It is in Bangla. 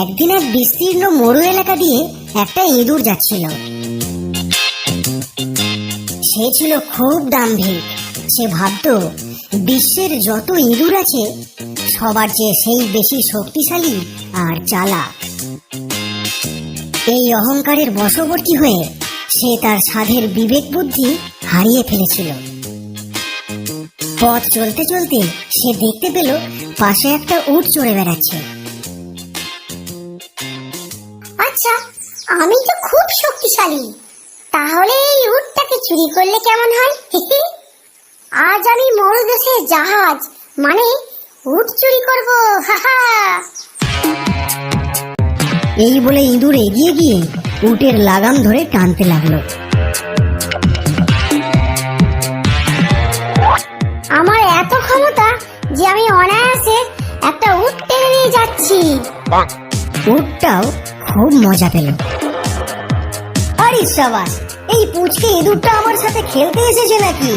একদিন এক বিস্তীর্ণ মরু এলাকা দিয়ে একটা ইঁদুর যাচ্ছিল। সে ছিল খুব দাম্ভিক। সে ভাবতো, বিশ্বের যত ইঁদুর আছে, সবার চেয়ে সেই বেশি শক্তিশালী আর চালা এই অহংকারের বশবর্তী হয়ে সে তার সাধের বিবেক বুদ্ধি হারিয়ে ফেলেছিল। পথ চলতে চলতে সে দেখতে পেল, পাশে একটা উট চড়ে বেড়াচ্ছে। আচ্ছা আমি তো খুব শক্তিশালী। তাহলে এই উটটাকে চুরি করলে কেমন হয়? আজ আমি মরুদেশের জাহাজ মানে উট চুরি করব হাহা। এই বলে ইঁদুর এগিয়ে গিয়ে উটের লাগাম ধরে টানতে লাগল। আমার এত ক্ষমতা যে আমি অনায়াসে একটা উট টেনে নিয়ে যাচ্ছি। উটটাও খুব মজা পেল। আরে সাবাস এই পুচকে ইঁদুরটা আমার সাথে খেলতে এসেছে নাকি?